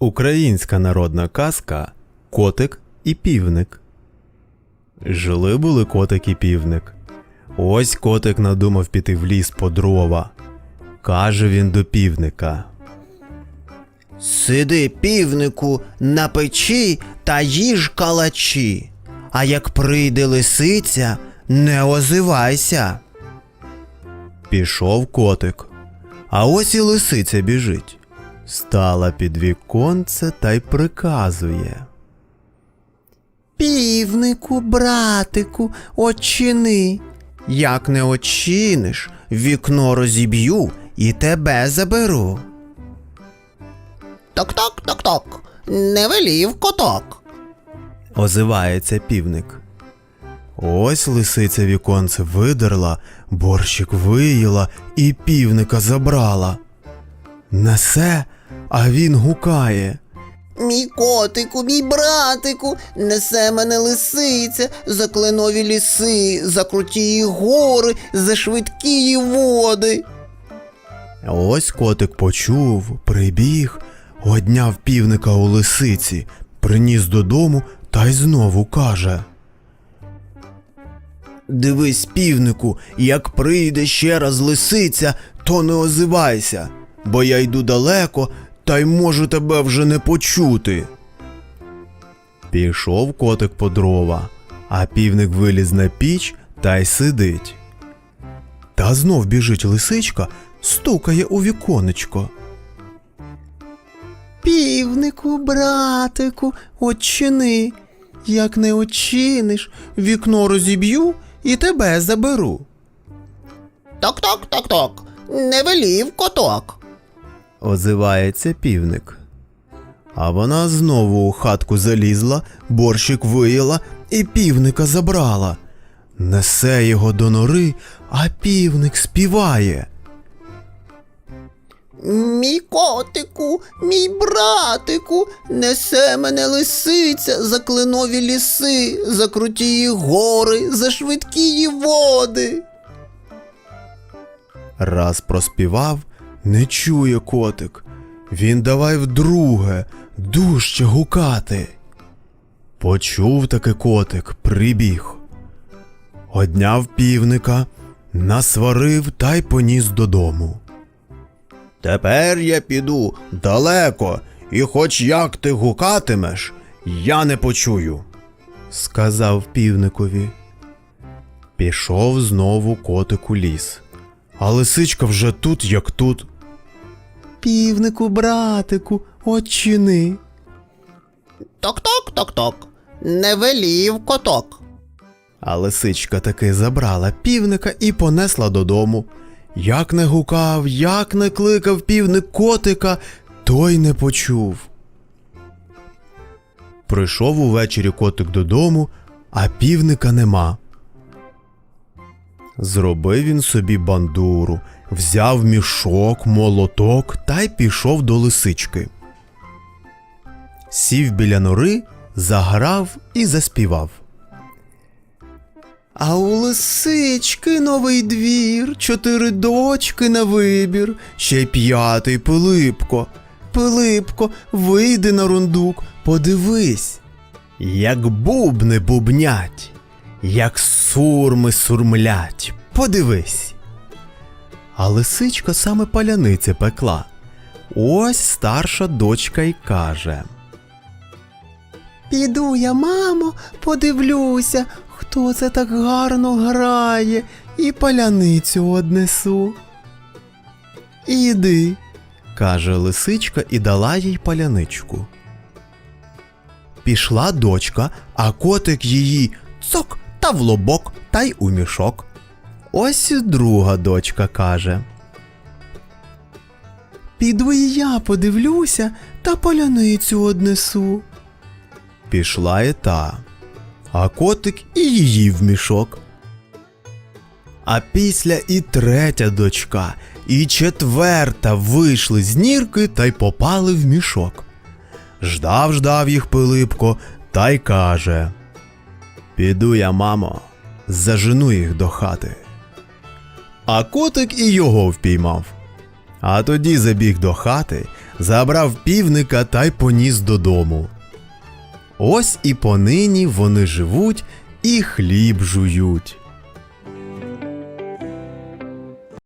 Українська народна казка Котик і півник. Жили були котик і півник. Ось котик надумав піти в ліс по дрова. Каже він до півника. Сиди, півнику, на печі та їж калачі, а як прийде лисиця, не озивайся. Пішов котик. А ось і лисиця біжить. Стала під віконце та й приказує. Півнику, братику, очини. Як не очиниш, вікно розіб'ю і тебе заберу. Ток-ток, ток-ток, не велів коток. Озивається півник. Ось лисиця віконце видерла, борщик виїла і півника забрала. Несе, а він гукає. Мій котику, мій братику, несе мене лисиця за кленові ліси, за круті гори, за швидкі води. Ось котик почув, прибіг, одняв півника у лисиці, приніс додому та й знову каже. Дивись, півнику, як прийде ще раз лисиця, то не озивайся, бо я йду далеко та й можу тебе вже не почути. Пішов котик по дрова, а півник виліз на піч та й сидить. Та знов біжить лисичка, стукає у віконечко. Півнику, братику, очини. Як не очиниш, вікно розіб'ю і тебе заберу. Ток-ток, ток-ток, не велів коток. Озивається півник. А вона знову у хатку залізла, борщик виїла і півника забрала. Несе його до нори, а півник співає. Мій котику, мій братику, несе мене лисиця за кленові ліси, за круті гори, за швидкі води. Раз проспівав, не чує котик. Він давай вдруге, дужче гукати. Почув таки котик, прибіг. Одняв півника, насварив та й поніс додому. Тепер я піду далеко, і хоч як ти гукатимеш, я не почую, сказав півникові. Пішов знову котик у ліс. А лисичка вже тут, як тут. Півнику, братику, очини. Ток-ток, ток-ток, не велів коток. А лисичка таки забрала півника і понесла додому. Як не гукав, як не кликав півник котика, той не почув. Прийшов увечері котик додому, а півника нема. Зробив він собі бандуру, взяв мішок, молоток та й пішов до лисички. Сів біля нори, заграв і заспівав. А у лисички новий двір, чотири дочки на вибір, Ще й п'ятий Пилипко. Пилипко, вийди на рундук, подивись. Як бубни бубнять, як сурми сурмлять. Подивись. А лисичка саме паляниці пекла. Ось старша дочка й каже. Піду я, мамо, подивлюся, хто це так гарно грає, і паляницю однесу. Іди, каже лисичка і дала їй паляничку. Пішла дочка, а котик її цок та в лобок та й у мішок. Ось друга дочка каже. Піду і я подивлюся та паляницю однесу. Пішла і та, а котик і її в мішок. А після і третя дочка, і четверта вийшли з нірки та й попали в мішок. Ждав, ждав їх Пилипко та й каже: Піду я, мамо, зажену їх до хати. А котик і його впіймав. А тоді забіг до хати, забрав півника та й поніс додому. Ось і понині вони живуть і хліб жують.